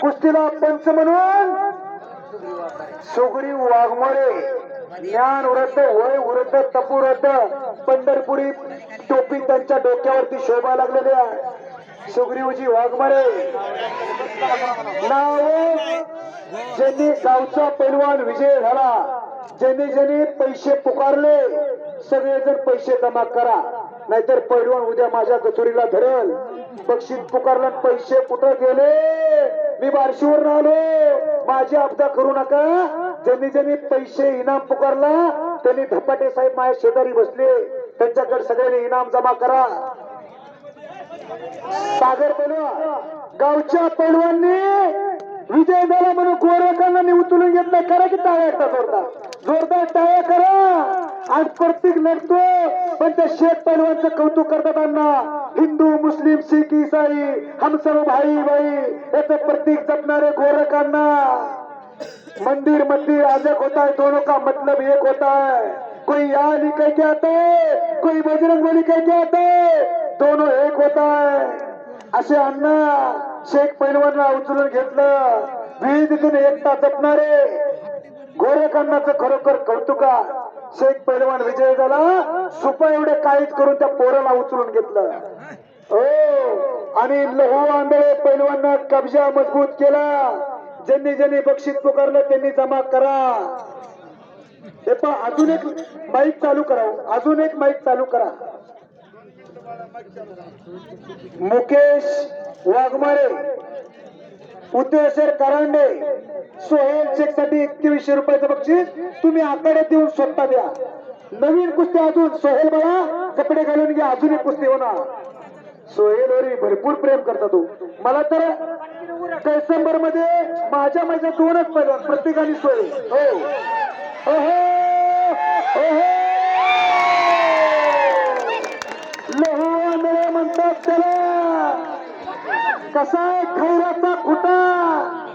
कुस्तीला पंच म्हणून सुग्रीव वाघमोडे ज्ञान वृद्ध वय वृद्ध तपू वृद्ध पंढरपुरी टोपी त्यांच्या डोक्यावरती शोभा लागलेली आहे. सुग्रीवजी वाघमारे नाव ज्यांनी गावचा पैलवान विजय झाला ज्यांनी ज्यांनी पैसे पुकारले सगळे जर पैसे जमा करा. नाहीतर पैलवान उद्या माझ्या कचोरीला धरेल. बक्षीस पुकारला पैसे कुठं गेले? मी बारशीवर आलो. माझी अपदा करू नका. ज्यांनी ज्यांनी पैसे इनाम पुकारला त्यांनी धपाटे साहेब माझ्या शेजारी बसले. त्यांच्याकडे सगळ्यांनी इनाम जमा करा. सागर पैलवान गावच्या पैलवांनी विजय झाला म्हणून गोरखांना उचलून घेतलं. करा की टाळ्या एकदा जोरदार. जोरदार टाळ्या करा. आज प्रत्येक लढतो. पण त्या शेख पैलवानचं कौतुक करतात अण्णा. हिंदू मुस्लिम शीख इसाई हम सर्व भाई भाई याचं प्रतीक जपणारे गोरखांना मंदिर मंदिर अजक होता है दोनों का मतलब एक होता है कोई यहाँ निकल के आता है कोई बजरंग बली कह के आता है दोनों एक होता है असे अण्णा शेख पैलवानला उचलून घेतलं. विविधतेने एकता जपणारे गोरखांनाच खरोखर कौतुक शेख पैलवान विजय झाला. सुपा एवढे काहीच करून त्या पोराला उचलून घेतलं. हो. आणि लहू आंधळे पैलवांना कब्जा मजबूत केला. ज्यांनी ज्यांनी बक्षीस पुकारलं त्यांनी जमा करा. हे पण अजून एक माईक चालू करा हो. अजून एक माईक चालू करा. मुकेश वाघमारे उद्देशर करांडे सोहेल चेकसाठी एकवीसशे रुपयाचं बक्षीस तुम्ही आकडे देऊन स्वतः द्या. नवीन कुस्ती अजून सोहेल मला कपडे घालून घ्या अजून एक कुस्ती होणार. सोहेलवर भरपूर प्रेम करता तू. मला तर डिसेंबरमध्ये माझ्या माझ्या दोनच पैलवान प्रत्येकाने सोहेल. हो. हो ओहो! लहू आंधळे म्हणतात त्याला. कसा आहे खैराचा खुटा?